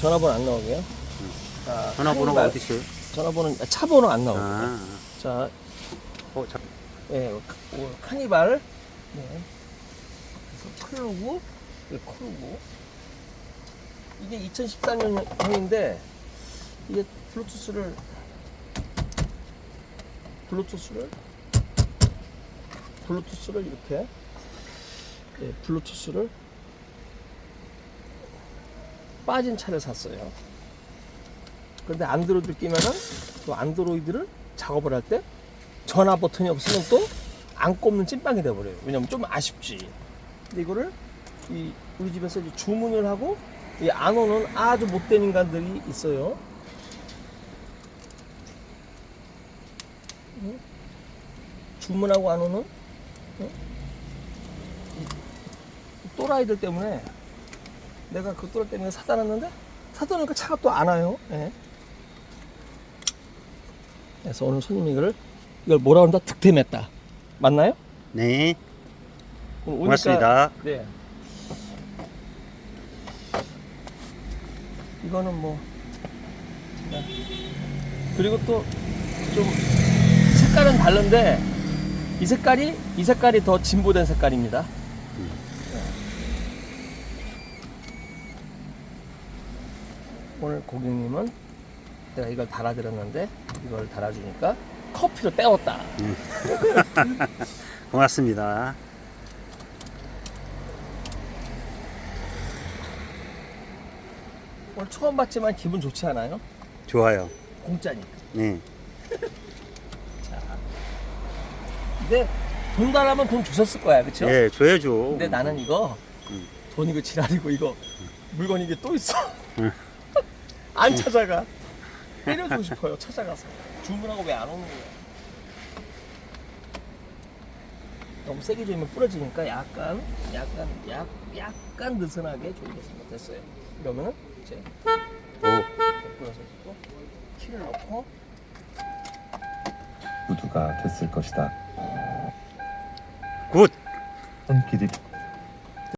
전화번호 안 나오게요. 자, 전화번호가 카니발. 어디 있어요? 전화번호, 아, 차 번호 안 나오고. 아, 자, 어, 자, 예, 카- 오, 카니발. 네. 그래서 클로브, 이 클로브. 이게 2014년형인데, 이게 블루투스를, 블루투스를, 블루투스를 이렇게, 예, 블루투스를 빠진 차를 샀어요. 그런데 안드로이드 끼면은 또 안드로이드를 작업을 할 때 전화 버튼이 없으면 또 안 꼽는 찐빵이 돼버려요. 왜냐면 좀 아쉽지. 근데 이거를 이 우리 집에서 주문을 하고 이 안 오는 아주 못된 인간들이 있어요. 응? 주문하고 안 오는 또라이들 때문에 내가 그 또라이 때문에 사다 놨는데 사다 놓으니까 차가 또 안 와요. 예. 그래서 오늘 손님이 이걸 이걸 뭐라 한다 득템했다. 맞나요? 네, 오늘 오니까- 고맙습니다. 네. 이거는 뭐 네. 그리고 또 좀 색깔은 다른데 이 색깔이 이 색깔이 더 진보된 색깔입니다. 오늘 고객님은 내가 이걸 달아드렸는데 이걸 달아주니까 커피로 때웠다. 고맙습니다. 오늘 처음 봤지만 기분 좋지 않아요? 좋아요. 공짜니까. 네, 자. 근데 돈 달라면 돈 주셨을 거야, 그쵸? 예, 줘야죠. 근데 나는 이거 음. 돈 이거 지랄이고 이거 물건 이게 또 있어. 음. 안 찾아가. 때려주고 싶어요, 찾아가서. 주문하고 왜 안 오는 거야? 너무 세게 조이면 부러지니까 약간, 약간, 약, 약간 느슨하게 조이겠습니다. 됐어요. 이러면은 이제 오, 부러져지고 키를 넣고 모두가 됐을 것이다. 굿. 손길이